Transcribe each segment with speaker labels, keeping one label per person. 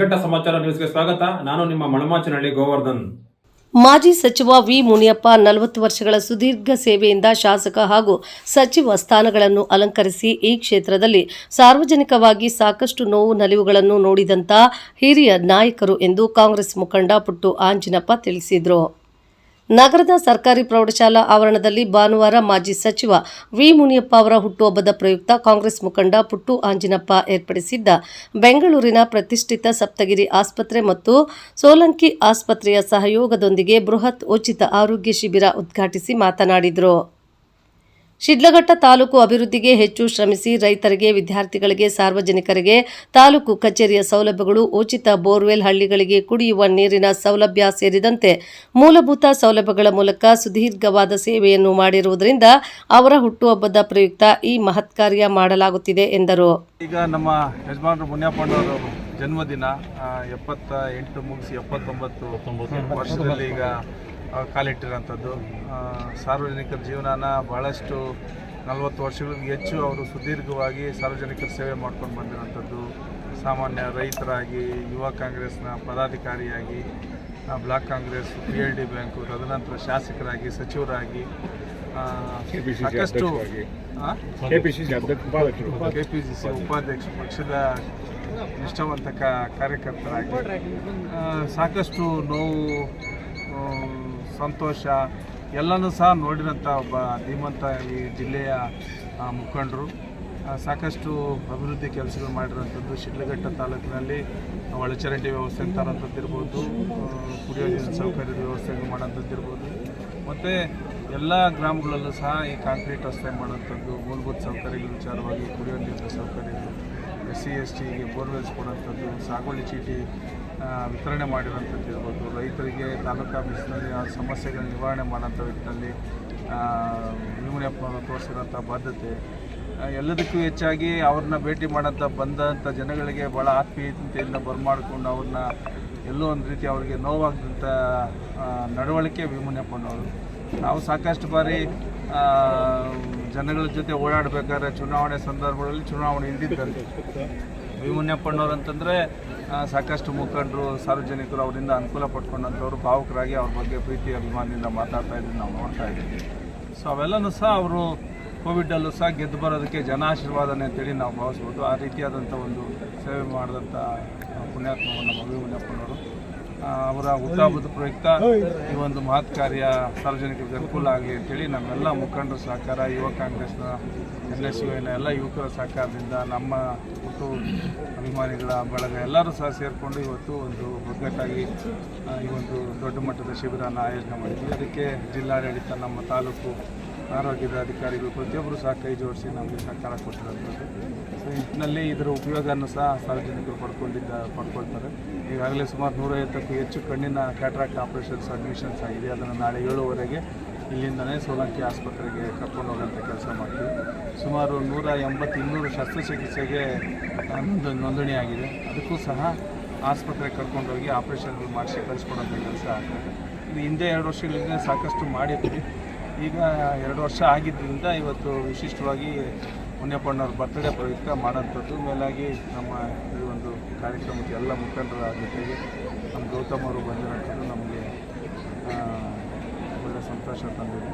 Speaker 1: ಶಿಲ್ಘಟ್ಟ ಸಮಾಚಾರ ನ್ಯೂಸ್ಗೆ ಸ್ವಾಗತ. ನಾನು ನಿಮ್ಮ ಮಳಮಾಚನಹಳ್ಳಿ ಗೋವರ್ಧನ್.
Speaker 2: ಮಾಜಿ ಸಚಿವ ವಿ ಮುನಿಯಪ್ಪ ನಲವತ್ತು ವರ್ಷಗಳ ಸುದೀರ್ಘ ಸೇವೆಯಿಂದ ಶಾಸಕ ಹಾಗೂ ಸಚಿವ ಸ್ಥಾನಗಳನ್ನು ಅಲಂಕರಿಸಿ ಈ ಕ್ಷೇತ್ರದಲ್ಲಿ ಸಾರ್ವಜನಿಕವಾಗಿ ಸಾಕಷ್ಟು ನೋವು ನಲಿವುಗಳನ್ನು ನೋಡಿದಂತ ಹಿರಿಯ ನಾಯಕರು ಎಂದು ಕಾಂಗ್ರೆಸ್ ಮುಖಂಡ ಪುಟ್ಟು ಆಂಜಿನಪ್ಪ ತಿಳಿಸಿದರು. ನಗರದ ಸರ್ಕಾರಿ ಪ್ರೌಢಶಾಲಾ ಆವರಣದಲ್ಲಿ ಭಾನುವಾರ ಮಾಜಿ ಸಚಿವ ವಿ ಮುನಿಯಪ್ಪ ಅವರ ಹುಟ್ಟುಹಬ್ಬದ ಪ್ರಯುಕ್ತ ಕಾಂಗ್ರೆಸ್ ಮುಖಂಡ ಪುಟ್ಟು ಆಂಜಿನಪ್ಪ ಏರ್ಪಡಿಸಿದ್ದ ಬೆಂಗಳೂರಿನ ಪ್ರತಿಷ್ಠಿತ ಸಪ್ತಗಿರಿ ಆಸ್ಪತ್ರೆ ಮತ್ತು ಸೋಲಂಕಿ ಆಸ್ಪತ್ರೆಯ ಸಹಯೋಗದೊಂದಿಗೆ ಬೃಹತ್ ಉಚಿತ ಆರೋಗ್ಯ ಶಿಬಿರ ಉದ್ಘಾಟಿಸಿ ಮಾತನಾಡಿದರು. ಶಿಡ್ಲಘಟ್ಟ ತಾಲೂಕು ಅಭಿವೃದ್ಧಿಗೆ ಹೆಚ್ಚು ಶ್ರಮಿಸಿ ರೈತರಿಗೆ ವಿದ್ಯಾರ್ಥಿಗಳಿಗೆ ಸಾರ್ವಜನಿಕರಿಗೆ ತಾಲೂಕು ಕಚೇರಿಯ ಸೌಲಭ್ಯಗಳು ಉಚಿತ ಬೋರ್ವೆಲ್ ಹಳ್ಳಿಗಳಿಗೆ ಕುಡಿಯುವ ನೀರಿನ ಸೌಲಭ್ಯ ಸೇರಿದಂತೆ ಮೂಲಭೂತ ಸೌಲಭ್ಯಗಳ ಮೂಲಕ ಸುದೀರ್ಘವಾದ ಸೇವೆಯನ್ನು ಮಾಡಿರುವುದರಿಂದ ಅವರ ಹುಟ್ಟುಹಬ್ಬದ ಪ್ರಯುಕ್ತ ಈ ಮಹತ್ ಕಾರ್ಯ ಮಾಡಲಾಗುತ್ತಿದೆ ಎಂದರು.
Speaker 3: ಈಗ ನಮ್ಮ ಯಜಮಾನರು ಮುನಿಯಪ್ಪಣ್ಣವರು ಜನ್ಮದಿನ ಎಪ್ಪತ್ತ ಎಂಟು ಮುಗಿಸಿ ಎಪ್ಪತ್ತೊಂಬತ್ತು. ವರ್ಷದಲ್ಲಿ ಈಗ ಕಾಲಿಟ್ಟಿರೋಂಥದ್ದು. ಸಾರ್ವಜನಿಕರ ಜೀವನನ ಬಹಳಷ್ಟು ನಲವತ್ತು ವರ್ಷಗಳಿಗೂ ಹೆಚ್ಚು ಅವರು ಸುದೀರ್ಘವಾಗಿ ಸಾರ್ವಜನಿಕರ ಸೇವೆ ಮಾಡ್ಕೊಂಡು ಬಂದಿರೋಂಥದ್ದು. ಸಾಮಾನ್ಯ ರೈತರಾಗಿ ಯುವ ಕಾಂಗ್ರೆಸ್ನ ಪದಾಧಿಕಾರಿಯಾಗಿ block Congress P L D bank ತದನಂತರ ಶಾಸಕರಾಗಿ ಸಚಿವರಾಗಿ ಸಾಕಷ್ಟು ಕೆ ಪಿ ಸಿ ಸಿ ಉಪಾಧ್ಯಕ್ಷ ಪಕ್ಷದ ನಿಷ್ಠಾವಂತ ಕಾರ್ಯಕರ್ತರಾಗಿ ಸಾಕಷ್ಟು ನೋವು ಸಂತೋಷ ಎಲ್ಲನೂ ಸಹ ನೋಡಿರೋಂಥ ಒಬ್ಬ ಧೀಮಂತ ಈ ಜಿಲ್ಲೆಯ ಮುಖಂಡರು. ಸಾಕಷ್ಟು ಅಭಿವೃದ್ಧಿ ಕೆಲಸಗಳು ಮಾಡಿರೋಂಥದ್ದು ಶಿಡ್ಲಘಟ್ಟ ತಾಲೂಕಿನಲ್ಲಿ. ಒಳಚರಂಡಿ ವ್ಯವಸ್ಥೆ ತರೋಂಥದ್ದು ಇರ್ಬೋದು ಆ, ಕುಡಿಯೋ ನೀರಿನ ಸೌಕರ್ಯದ ವ್ಯವಸ್ಥೆ ಮಾಡೋಂಥದ್ದು ಇರ್ಬೋದು. ಮತ್ತು ಎಲ್ಲ ಗ್ರಾಮಗಳಲ್ಲೂ ಸಹ ಈ ಕಾಂಕ್ರೀಟ್ ರಸ್ತೆ ಮಾಡೋಂಥದ್ದು ಮೂಲಭೂತ ಸೌಕರ್ಯಗಳ ವಿಚಾರವಾಗಿ ಕುಡಿಯೋ ನೀರಿನ ಸೌಕರ್ಯಗಳು ಎಸ್ ಸಿ ಎಸ್ ಟಿಗೆ ಬೋರ್ವೆಲ್ಸ್ ಕೊಡೋಂಥದ್ದು ಸಾಗುವಳಿ ಚೀಟಿ ವಿತರಣೆ ಮಾಡಿರೋಂಥದ್ದು ಇರ್ಬೋದು. ರೈತರಿಗೆ ತಾಲೂಕು ಆಫೀಸ್ನಲ್ಲಿ ಆ ಸಮಸ್ಯೆಗಳ ನಿವಾರಣೆ ಮಾಡೋಂಥ ನಿಟ್ಟಿನಲ್ಲಿ ವಿಮುನಿಯಪ್ಪನವರು ತೋರಿಸಿರೋಂಥ ಬದ್ಧತೆ ಎಲ್ಲದಕ್ಕೂ ಹೆಚ್ಚಾಗಿ ಅವ್ರನ್ನ ಭೇಟಿ ಮಾಡೋಂಥ ಬಂದಂಥ ಜನಗಳಿಗೆ ಭಾಳ ಆತ್ಮೀಯತೆಯಿಂದ ಬರ್ಮಾಡಿಕೊಂಡು ಅವ್ರನ್ನ ಎಲ್ಲೋ ಒಂದು ರೀತಿ ಅವರಿಗೆ ನೋವಾಗದಂಥ ನಡವಳಿಕೆ ವಿಮುನಿಯಪ್ಪನವರು ನಾವು ಸಾಕಷ್ಟು ಬಾರಿ ಜನಗಳ ಜೊತೆ ಓಡಾಡಬೇಕಾದ್ರೆ ಚುನಾವಣೆ ಸಂದರ್ಭಗಳಲ್ಲಿ ಚುನಾವಣೆ ಇಲ್ದಿದ್ದಂತೆ ವಿ ಅಂತಂದರೆ ಸಾಕಷ್ಟು ಮುಖಂಡರು, ಸಾರ್ವಜನಿಕರು ಅವರಿಂದ ಅನುಕೂಲ ಪಡ್ಕೊಂಡಂಥವ್ರು ಭಾವುಕರಾಗಿ ಅವ್ರ ಬಗ್ಗೆ ಪ್ರೀತಿ, ಅಭಿಮಾನದಿಂದ ಮಾತಾಡ್ತಾ ಇದ್ದೀವಿ ನಾವು ನೋಡ್ತಾ ಇದ್ದೀವಿ. ಸೊ ಅವೆಲ್ಲನೂ ಸಹ ಅವರು ಕೋವಿಡಲ್ಲೂ ಸಹ ಗೆದ್ದು ಬರೋದಕ್ಕೆ ಜನ ಆಶೀರ್ವಾದನೆ ಅಂತೇಳಿ ನಾವು ಭಾವಿಸ್ಬೋದು. ಆ ರೀತಿಯಾದಂಥ ಒಂದು ಸೇವೆ ಮಾಡಿದಂಥ ಪುಣ್ಯಾತ್ಮವನ್ನು ವಿ ಅವರ ಹುಟ್ಟುಹಬ್ಬದ ಪ್ರಯುಕ್ತ ಈ ಒಂದು ಮಹತ್ ಕಾರ್ಯ ಸಾರ್ವಜನಿಕರಿಗೆ ಅನುಕೂಲ ಆಗಲಿ ಅಂತೇಳಿ ನಮ್ಮೆಲ್ಲ ಮುಖಂಡರ ಸಹಕಾರ, ಯುವ ಕಾಂಗ್ರೆಸ್ನ ಎಲ್ ಎಸ್ ಯುನ ಎಲ್ಲ ಯುವಕರ ಸಹಕಾರದಿಂದ ನಮ್ಮ ಹುಟ್ಟು ಅಭಿಮಾನಿಗಳ ಬಳಗ ಎಲ್ಲರೂ ಸಹ ಸೇರಿಕೊಂಡು ಇವತ್ತು ಒಂದು ಒಗ್ಗಟ್ಟಾಗಿ ಈ ಒಂದು ದೊಡ್ಡ ಮಟ್ಟದ ಶಿಬಿರನ ಆಯೋಜನೆ ಮಾಡಿದ್ವಿ. ಅದಕ್ಕೆ ಜಿಲ್ಲಾಡಳಿತ ನಮ್ಮ ತಾಲೂಕು ಆರೋಗ್ಯದ ಅಧಿಕಾರಿಗಳು ಪ್ರತಿಯೊಬ್ಬರು ಸಹ ಕೈ ಜೋಡಿಸಿ ನಮಗೆ ಸಹಕಾರ ಕೊಟ್ಟಿರೋದು ನಿಟ್ಟಿನಲ್ಲಿ ಇದರ ಉಪಯೋಗವನ್ನು ಸಹ ಸಾರ್ವಜನಿಕರು ಪಡ್ಕೊಂಡಿದ್ದ, ಪಡ್ಕೊಳ್ತಾರೆ. ಈಗಾಗಲೇ ಸುಮಾರು ನೂರೈವತ್ತಕ್ಕೂ ಹೆಚ್ಚು ಕಣ್ಣಿನ ಕ್ಯಾಟ್ರಾಕ್ಟ್ ಆಪರೇಷನ್ಸ್ ಅಡ್ಮಿಷನ್ಸ್ ಆಗಿದೆ. ಅದನ್ನು ನಾಳೆ ಏಳುವರೆಗೆ ಇಲ್ಲಿಂದನೇ ಸೋಲಂಕಿ ಆಸ್ಪತ್ರೆಗೆ ಕರ್ಕೊಂಡು ಹೋಗೋಂಥ ಕೆಲಸ ಮಾಡ್ತೀವಿ. ಸುಮಾರು ನೂರ ಎಂಬತ್ತು ಇನ್ನೂರು ಶಸ್ತ್ರಚಿಕಿತ್ಸೆಗೆ ನೋಂದಣಿ ಆಗಿದೆ. ಅದಕ್ಕೂ ಸಹ ಆಸ್ಪತ್ರೆಗೆ ಕರ್ಕೊಂಡೋಗಿ ಆಪರೇಷನ್ಗಳು ಮಾಡಿಸಿ ಕಳಿಸ್ಕೊಡೋಂಥ ಕೆಲಸ ಆಗ್ತದೆ ಇದು. ಹಿಂದೆ ಎರಡು ವರ್ಷಗಳಿಂದ ಸಾಕಷ್ಟು ಮಾಡಿದ್ವಿ ಈಗ ಎರಡು ವರ್ಷ ಆಗಿದ್ದರಿಂದ ಇವತ್ತು ವಿಶಿಷ್ಟವಾಗಿ ಮುನಿಯಪ್ಪಣ್ಣವ್ರ ಬರ್ತ್ಡೇ ಪ್ರಯುಕ್ತ ಮಾಡೋಂಥದ್ದು ಮೇಲಾಗಿ ನಮ್ಮ ಈ ಒಂದು ಕಾರ್ಯಕ್ರಮಕ್ಕೆ ಎಲ್ಲ ಮುಖಂಡರ ಜೊತೆಗೆ ನಮ್ಮ ಗೌತಮ್ ಅವರು ಬಂದಿರೋಂಥದ್ದು ನಮಗೆ ಆ, ಒಳ್ಳೆ ಸಂತೋಷ ತಂದಿದೆ.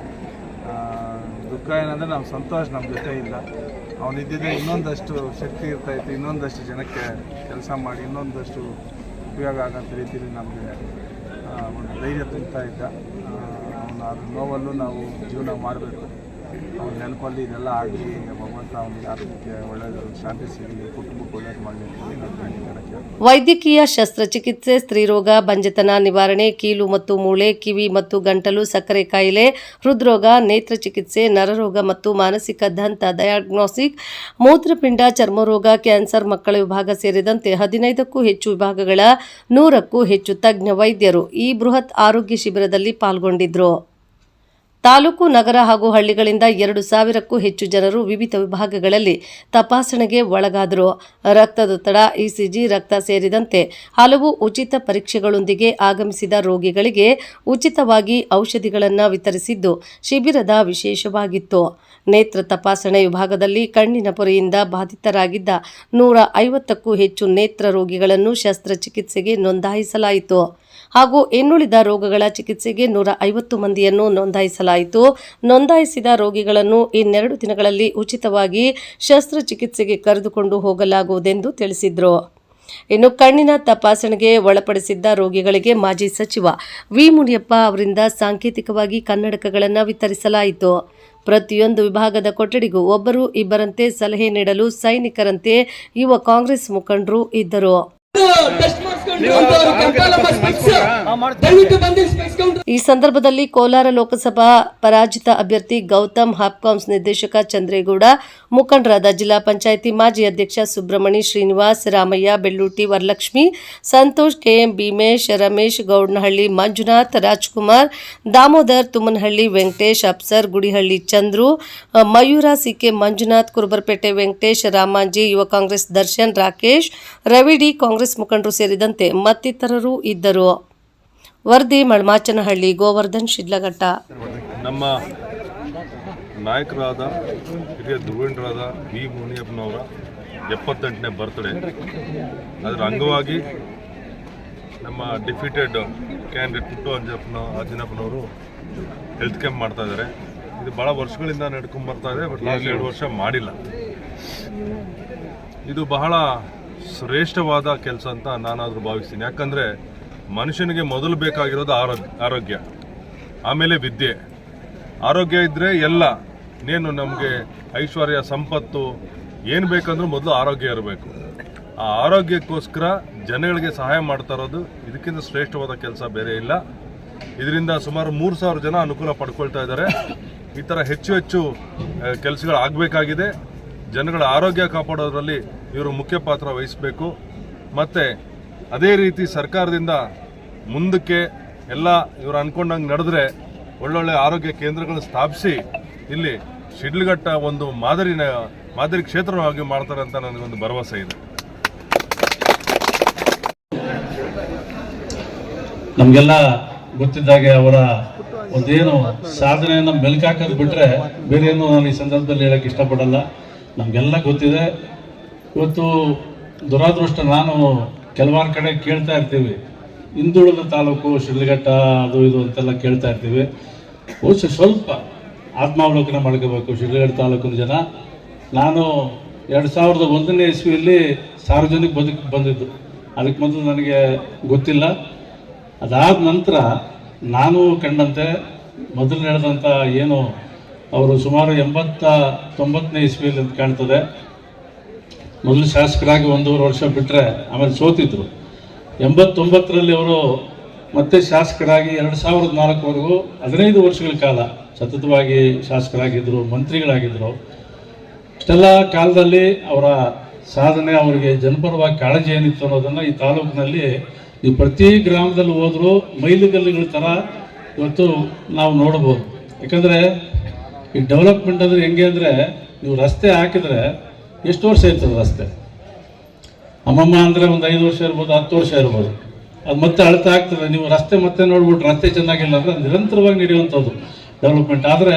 Speaker 3: ದುಃಖ ಏನಂದರೆ ನಮ್ಮ ಸಂತೋಷ ನಮ್ಮ ಜೊತೆ ಇಲ್ಲ. ಅವನಿದ್ದಿದ್ದರೆ ಇನ್ನೊಂದಷ್ಟು ಶಕ್ತಿ ಇರ್ತಾಯಿತ್ತು ಇನ್ನೊಂದಷ್ಟು ಜನಕ್ಕೆ ಕೆಲಸ ಮಾಡಿ ಇನ್ನೊಂದಷ್ಟು ಉಪಯೋಗ ಆಗೋಂಥ ರೀತಿಯಲ್ಲಿ ನಮಗೆ ಒಂದು ಧೈರ್ಯ ತುಂಬ್ತಾ ಇದ್ದ. ಅವನ ಅದ್ರ ನೋವಲ್ಲೂ ನಾವು ಜೀವನ ಮಾಡಬೇಕು. ಅವ್ರ ನೆನಪಲ್ಲಿ ಇದೆಲ್ಲ ಆಗಲಿ
Speaker 2: ವೈದ್ಯಕೀಯ ಶಸ್ತ್ರಚಿಕಿತ್ಸೆ, ಸ್ತ್ರೀರೋಗ, ಬಂಜತನ ನಿವಾರಣೆ, ಕೀಲು ಮತ್ತು ಮೂಳೆ, ಕಿವಿ ಮತ್ತು ಗಂಟಲು, ಸಕ್ಕರೆ ಕಾಯಿಲೆ, ಹೃದ್ರೋಗ ನೇತ್ರ ಚಿಕಿತ್ಸೆ ನರರೋಗ ಮತ್ತು ಮಾನಸಿಕ ದಂತ ಡಯಾಗ್ನೋಸ್ಟಿಕ್ ಮೂತ್ರಪಿಂಡ, ಚರ್ಮರೋಗ, ಕ್ಯಾನ್ಸರ್, ಮಕ್ಕಳ ವಿಭಾಗ ಸೇರಿದಂತೆ ಹದಿನೈದಕ್ಕೂ ಹೆಚ್ಚು ವಿಭಾಗಗಳ ನೂರಕ್ಕೂ ಹೆಚ್ಚು ತಜ್ಞ ವೈದ್ಯರು ಈ ಬೃಹತ್ ಆರೋಗ್ಯ ಶಿಬಿರದಲ್ಲಿ ಪಾಲ್ಗೊಂಡಿದ್ದರು ತಾಲೂಕು, ನಗರ ಹಾಗೂ ಹಳ್ಳಿಗಳಿಂದ ಎರಡು ಸಾವಿರಕ್ಕೂ ಹೆಚ್ಚು ಜನರು ವಿವಿಧ ವಿಭಾಗಗಳಲ್ಲಿ ತಪಾಸಣೆಗೆ ಒಳಗಾದರು. ರಕ್ತದೊತ್ತಡ ಇಸಿಜಿ, ರಕ್ತ ಸೇರಿದಂತೆ ಹಲವು ಉಚಿತ ಪರೀಕ್ಷೆಗಳೊಂದಿಗೆ ಆಗಮಿಸಿದ ರೋಗಿಗಳಿಗೆ ಉಚಿತವಾಗಿ ಔಷಧಿಗಳನ್ನು ವಿತರಿಸಿದ್ದು ಶಿಬಿರದ ವಿಶೇಷವಾಗಿತ್ತು. ನೇತ್ರ ತಪಾಸಣೆ ವಿಭಾಗದಲ್ಲಿ ಕಣ್ಣಿನ ಪೊರೆಯಿಂದ ಬಾಧಿತರಾಗಿದ್ದ ನೂರ ಐವತ್ತಕ್ಕೂ ಹೆಚ್ಚು ನೇತ್ರ ರೋಗಿಗಳನ್ನು ಶಸ್ತ್ರಚಿಕಿತ್ಸೆಗೆ ನೋಂದಾಯಿಸಲಾಯಿತು. ಹಾಗೂ ಇನ್ನುಳಿದ ರೋಗಗಳ ಚಿಕಿತ್ಸೆಗೆ ನೂರ ಐವತ್ತು ಮಂದಿಯನ್ನು ನೋಂದಾಯಿಸಲಾಯಿತು. ನೋಂದಾಯಿಸಿದ ರೋಗಿಗಳನ್ನು ಇನ್ನೆರಡು ದಿನಗಳಲ್ಲಿ ಉಚಿತವಾಗಿ ಶಸ್ತ್ರಚಿಕಿತ್ಸೆಗೆ ಕರೆದುಕೊಂಡು ಹೋಗಲಾಗುವುದೆಂದು ತಿಳಿಸಿದರು. ಇನ್ನು ಕಣ್ಣಿನ ತಪಾಸಣೆಗೆ ಒಳಪಡಿಸಿದ್ದ ರೋಗಿಗಳಿಗೆ ಮಾಜಿ ಸಚಿವ ವಿ ಮುನಿಯಪ್ಪ ಅವರಿಂದ ಸಾಂಕೇತಿಕವಾಗಿ ಕನ್ನಡಕಗಳನ್ನು ವಿತರಿಸಲಾಯಿತು. ಪ್ರತಿಯೊಂದು ವಿಭಾಗದ ಕೊಠಡಿಗೂ ಒಬ್ಬರು ಇಬ್ಬರಂತೆ ಸಲಹೆ ನೀಡಲು ಸೈನಿಕರಂತೆ ಯುವ ಕಾಂಗ್ರೆಸ್ ಮುಖಂಡರು ಇದ್ದರು. ಈ ಸಂದರ್ಭದಲ್ಲಿ ಕೋಲಾರ ಲೋಕಸಭಾ ಪರಾಜಿತ ಅಭ್ಯರ್ಥಿ ಗೌತಮ್ ಹಾಪ್ಕಾಮ್ಸ್ ನಿರ್ದೇಶಕ ಚಂದ್ರೇಗೌಡ ಮುಖಂಡರಾದ ಜಿಲ್ಲಾ ಪಂಚಾಯಿತಿ ಮಾಜಿ ಅಧ್ಯಕ್ಷ ಸುಬ್ರಹ್ಮಣಿ ಶ್ರೀನಿವಾಸ್ ರಾಮಯ್ಯ ಬೆಳ್ಳೂಟಿ ವರಲಕ್ಷ್ಮಿ ಸಂತೋಷ್ ಕೆಎಂ ಭೀಮೇಶ್ ರಮೇಶ್ ಗೌಡನಹಳ್ಳಿ ಮಂಜುನಾಥ್ ರಾಜ್ಕುಮಾರ್ ದಾಮೋದರ್ ತುಮ್ಮನಹಳ್ಳಿ ವೆಂಕಟೇಶ್ ಅಪ್ಸರ್ ಗುಡಿಹಳ್ಳಿ ಚಂದ್ರು ಮಯೂರ ಸಿಕೆ ಮಂಜುನಾಥ್ ಕುರುಬರ್ಪೇಟೆ ವೆಂಕಟೇಶ್ ರಾಮಾಂಜಿ ಯುವ ಕಾಂಗ್ರೆಸ್ ದರ್ಶನ್ ರಾಕೇಶ್ ರವಿಡಿ ಕಾಂಗ್ರೆಸ್ ಮುಖಂಡರು ಸೇರಿದಂತೆ ಮತ್ತಿತರರು ಇದ್ದರು. ವರದಿ ಮಳಮಾಚನಹಳ್ಳಿ ಗೋವರ್ಧನ್, ಶಿಡ್ಲಘಟ್ಟ.
Speaker 4: ನಮ್ಮ ನಾಯಕರಾದ ಹಿರಿಯ ಧ್ರುವೀಣರಾದ ಬಿ. ಮುನಿಯಪ್ಪನವರ ಎಪ್ಪತ್ತೆಂಟನೇ ಬರ್ತ್ಡೇ ಅದರ ಅಂಗವಾಗಿ ನಮ್ಮ ಡಿಫೀಟೆಡ್ ಕ್ಯಾಂಡಿಡೇಟ್ ಪುಟ್ಟು ಅಂಜಪ್ಪನ ಅಂಜನಪ್ಪನವರು ಹೆಲ್ತ್ ಕ್ಯಾಂಪ್ ಮಾಡ್ತಾ ಇದ್ದಾರೆ. ಇದು ಭಾಳ ವರ್ಷಗಳಿಂದ ನಡ್ಕೊಂಡು ಬರ್ತಾ ಇದೆ ಬಟ್ ಲಾಸ್ಟ್ ಎರಡು ವರ್ಷ ಮಾಡಿಲ್ಲ. ಇದು ಬಹಳ ಶ್ರೇಷ್ಠವಾದ ಕೆಲಸ ಅಂತ ನಾನಾದರೂ ಭಾವಿಸ್ತೀನಿ. ಯಾಕಂದರೆ ಮನುಷ್ಯನಿಗೆ ಮೊದಲು ಬೇಕಾಗಿರೋದು ಆರೋಗ್ಯ ಆರೋಗ್ಯ, ಆಮೇಲೆ ವಿದ್ಯೆ. ಆರೋಗ್ಯ ಇದ್ದರೆ ಎಲ್ಲ. ಇನ್ನೇನು ನಮಗೆ ಐಶ್ವರ್ಯ, ಸಂಪತ್ತು, ಏನು ಬೇಕಂದ್ರೂ ಮೊದಲು ಆರೋಗ್ಯ ಇರಬೇಕು. ಆ ಆರೋಗ್ಯಕ್ಕೋಸ್ಕರ ಜನಗಳಿಗೆ ಸಹಾಯ ಮಾಡ್ತಾ ಇರೋದು ಇದಕ್ಕಿಂತ ಶ್ರೇಷ್ಠವಾದ ಕೆಲಸ ಬೇರೆ ಇಲ್ಲ. ಇದರಿಂದ ಸುಮಾರು ಮೂರು ಸಾವಿರ ಜನ ಅನುಕೂಲ ಪಡ್ಕೊಳ್ತಾ ಇದ್ದಾರೆ. ಈ ಥರ ಹೆಚ್ಚು ಹೆಚ್ಚು ಕೆಲಸಗಳು ಆಗಬೇಕಾಗಿದೆ ಜನಗಳ ಆರೋಗ್ಯ ಕಾಪಾಡೋದ್ರಲ್ಲಿ ಇವರು ಮುಖ್ಯ ಪಾತ್ರ ವಹಿಸಬೇಕು. ಮತ್ತು ಅದೇ ರೀತಿ ಸರ್ಕಾರದಿಂದ ಮುಂದಕ್ಕೆ ಎಲ್ಲ ಇವರು ಅಂದ್ಕೊಂಡಂಗೆ ನಡೆದ್ರೆ ಒಳ್ಳೊಳ್ಳೆ ಆರೋಗ್ಯ ಕೇಂದ್ರಗಳನ್ನು ಸ್ಥಾಪಿಸಿ ಇಲ್ಲಿ ಶಿಡ್ಲಘಟ್ಟ ಒಂದು ಮಾದರಿನ, ಮಾದರಿ ಕ್ಷೇತ್ರವಾಗಿ ಮಾಡ್ತಾರೆ ಅಂತ ನನಗೊಂದು ಭರವಸೆ ಇದೆ.
Speaker 5: ನಮಗೆಲ್ಲ ಗೊತ್ತಿದ್ದಾಗೆ ಅವರ ಒಂದೇನು ಸಾಧನೆಯನ್ನು ಮೆಲುಕಾಕೋದು ಬಿಟ್ಟರೆ ಬೇರೆ ಏನು ನಾನು ಈ ಸಂದರ್ಭದಲ್ಲಿ ಹೇಳಕ್ಕೆ ಇಷ್ಟಪಡಲ್ಲ. ನಮಗೆಲ್ಲ ಗೊತ್ತಿದೆ. ಇವತ್ತು ದುರಾದೃಷ್ಟ ನಾನು ಕೆಲವಾರು ಕಡೆ ಕೇಳ್ತಾ ಇರ್ತೀವಿ. ಹಿಂದುಳಿದ ತಾಲೂಕು, ಶಿಡ್ಲಘಟ್ಟ, ಅದು ಇದು ಅಂತೆಲ್ಲ ಕೇಳ್ತಾ ಇರ್ತೀವಿ. ಬಹುಶಃ ಸ್ವಲ್ಪ ಆತ್ಮಾವಲೋಕನ ಮಾಡ್ಕೋಬೇಕು ಶಿಡ್ಲಘಟ್ಟ ತಾಲೂಕಿನ ಜನ. ನಾನು ಎರಡು ಸಾವಿರದ ಒಂದನೇ ಇಸ್ವಿಯಲ್ಲಿ ಸಾರ್ವಜನಿಕ ಬದುಕು ಬಂದಿದ್ದು. ಅದಕ್ಕೆ ಮೊದಲು ನನಗೆ ಗೊತ್ತಿಲ್ಲ. ಅದಾದ ನಂತರ ನಾನು ಕಂಡಂತೆ ಮೊದಲು ನಡೆದಂಥ ಏನು ಅವರು ಸುಮಾರು ಎಂಬತ್ತ ತೊಂಬತ್ತನೇ ಇಸ್ವಿಯಲ್ಲಿ ಅಂತ ಕಾಣ್ತದೆ. ಮೊದಲು ಶಾಸಕರಾಗಿ ಒಂದೂವರೆ ವರ್ಷ ಬಿಟ್ಟರೆ ಆಮೇಲೆ ಸೋತಿದ್ರು. ಎಂಬತ್ತೊಂಬತ್ತರಲ್ಲಿ ಅವರು ಮತ್ತೆ ಶಾಸಕರಾಗಿ ಎರಡು ಸಾವಿರದ ನಾಲ್ಕುವರೆಗೂ ಹದಿನೈದು ವರ್ಷಗಳ ಕಾಲ ಸತತವಾಗಿ ಶಾಸಕರಾಗಿದ್ದರು ಮಂತ್ರಿಗಳಾಗಿದ್ದರು ಇಷ್ಟೆಲ್ಲ ಕಾಲದಲ್ಲಿ ಅವರ ಸಾಧನೆ ಅವರಿಗೆ ಜನಪರವಾಗಿ ಕಾಳಜಿ ಏನಿತ್ತು ಅನ್ನೋದನ್ನು ಈ ತಾಲೂಕಿನಲ್ಲಿ ಈ ಪ್ರತಿ ಗ್ರಾಮದಲ್ಲಿ ಹೋದರೂ ಮೈಲಿಗಲ್ಲುಗಳ ಥರ ಇವತ್ತು ನಾವು ನೋಡ್ಬೋದು. ಯಾಕಂದರೆ ಈ ಡೆವಲಪ್ಮೆಂಟ್ ಅಂದರೆ ಹೆಂಗೆ ಅಂದರೆ ನೀವು ರಸ್ತೆ ಹಾಕಿದರೆ ಎಷ್ಟು ವರ್ಷ ಇರ್ತದೆ ರಸ್ತೆ? ಅಮ್ಮಮ್ಮ ಅಂದರೆ ಒಂದು ಐದು ವರ್ಷ ಇರ್ಬೋದು, ಹತ್ತು ವರ್ಷ ಇರ್ಬೋದು. ಅದು ಮತ್ತೆ ಅಳತೆ ಆಗ್ತದೆ. ನೀವು ರಸ್ತೆ ಮತ್ತೆ ನೋಡ್ಬಿಟ್ಟು ರಸ್ತೆ ಚೆನ್ನಾಗಿಲ್ಲ ಅಂದರೆ ನಿರಂತರವಾಗಿ ನಡೆಯುವಂಥದ್ದು ಡೆವಲಪ್ಮೆಂಟ್ ಆದರೆ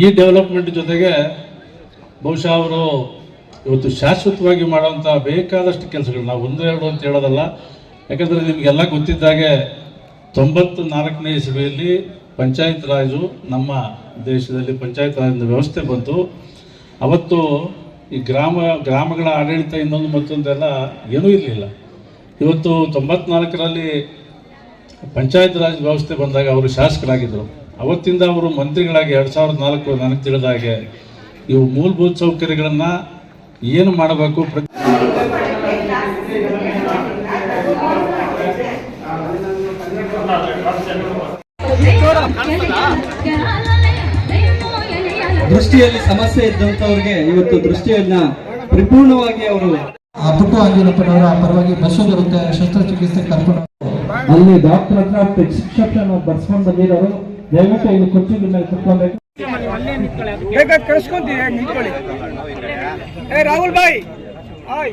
Speaker 5: ಈ ಡೆವಲಪ್ಮೆಂಟ್ ಜೊತೆಗೆ ಬಹುಶಃ ಅವರು ಇವತ್ತು ಶಾಶ್ವತವಾಗಿ ಮಾಡುವಂಥ ಬೇಕಾದಷ್ಟು ಕೆಲಸಗಳು. ನಾವು ಒಂದು ಎರಡು ಅಂತ ಹೇಳೋದಲ್ಲ. ಯಾಕಂದರೆ ನಿಮಗೆಲ್ಲ ಗೊತ್ತಿದ್ದಾಗೆ ತೊಂಬತ್ತು ನಾಲ್ಕನೇ ಇಸವಿಯಲ್ಲಿ ಪಂಚಾಯತ್ ರಾಜು ನಮ್ಮ ದೇಶದಲ್ಲಿ ಪಂಚಾಯತ್ ರಾಜಿನ ವ್ಯವಸ್ಥೆ ಬಂತು. ಅವತ್ತು ಈ ಗ್ರಾಮ, ಗ್ರಾಮಗಳ ಆಡಳಿತ ಇನ್ನೊಂದು ಮತ್ತೊಂದೆಲ್ಲ ಏನೂ ಇರಲಿಲ್ಲ. ಇವತ್ತು ತೊಂಬತ್ನಾಲ್ಕರಲ್ಲಿ ಪಂಚಾಯತ್ ರಾಜ್ ವ್ಯವಸ್ಥೆ ಬಂದಾಗ ಅವರು ಶಾಸಕರಾಗಿದ್ದರು. ಅವತ್ತಿಂದ ಅವರು ಮಂತ್ರಿಗಳಾಗಿ ಎರಡು ಸಾವಿರದ ನಾಲ್ಕು ನನಗೆ ತಿಳಿದ ಹಾಗೆ ಇವು ಮೂಲಭೂತ ಸೌಕರ್ಯಗಳನ್ನು ಏನು ಮಾಡಬೇಕು ಪ್ರತಿ
Speaker 6: ದೃಷ್ಟಿಯಲ್ಲಿ ಸಮಸ್ಯೆ ಇದ್ದಂಥವ್ರಿಗೆ ಇವತ್ತು ದೃಷ್ಟಿಯನ್ನ ಪರಿಪೂರ್ಣವಾಗಿ ಅವರು
Speaker 7: ಆ ಪುಟ್ಟು ಪರವಾಗಿ ಬಸ್ಸು ಬರುತ್ತೆ ಶಸ್ತ್ರಚಿಕಿತ್ಸೆ ಕರ್ಕೊಂಡು
Speaker 6: ಅಲ್ಲಿ ಡಾಕ್ಟರ್ ಹತ್ರ ಪ್ರಿಸ್ಕ್ರಿಪ್ಷನ್ ಬರ್ಸ್ಕೊಂಡು ಬಂದಿರೋರು ದಯವಿಟ್ಟು ಇಲ್ಲಿ ಕುರ್ಚಿದ ಮೇಲೆ ಕುತ್ಕೊಬೇಕು.
Speaker 8: ಬೇಗ ಕಳ್ಸ್ಕೊಂತೀವಿ ನಿಂತ್ಕೊಳ್ಳಿ. ಏ ರಾಹುಲ್ ಬಾಯ್ ಹಾಯ್.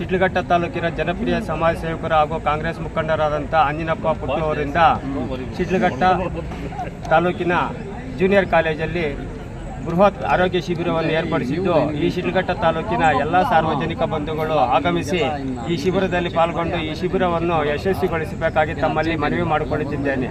Speaker 9: ಶಿಡ್ಲಘಟ್ಟ ತಾಲೂಕಿನ ಜನಪ್ರಿಯ ಸಮಾಜ ಸೇವಕರು ಹಾಗೂ ಕಾಂಗ್ರೆಸ್ ಮುಖಂಡರಾದಂಥ ಅಂಜಿನಪ್ಪ ಪುಟ್ಟು ಅವರಿಂದ ಶಿಡ್ಲಘಟ್ಟ ತಾಲೂಕಿನ ಜೂನಿಯರ್ ಕಾಲೇಜಲ್ಲಿ ಬೃಹತ್ ಆರೋಗ್ಯ ಶಿಬಿರವನ್ನು ಏರ್ಪಡಿಸಿದ್ದು, ಈ ಶಿಡ್ಲಘಟ್ಟ ತಾಲೂಕಿನ ಎಲ್ಲ ಸಾರ್ವಜನಿಕ ಬಂಧುಗಳು ಆಗಮಿಸಿ ಈ ಶಿಬಿರದಲ್ಲಿ ಪಾಲ್ಗೊಂಡು ಈ ಶಿಬಿರವನ್ನು ಯಶಸ್ವಿಗೊಳಿಸಬೇಕಾಗಿ ತಮ್ಮಲ್ಲಿ ಮನವಿ ಮಾಡಿಕೊಳ್ಳುತ್ತಿದ್ದೇನೆ.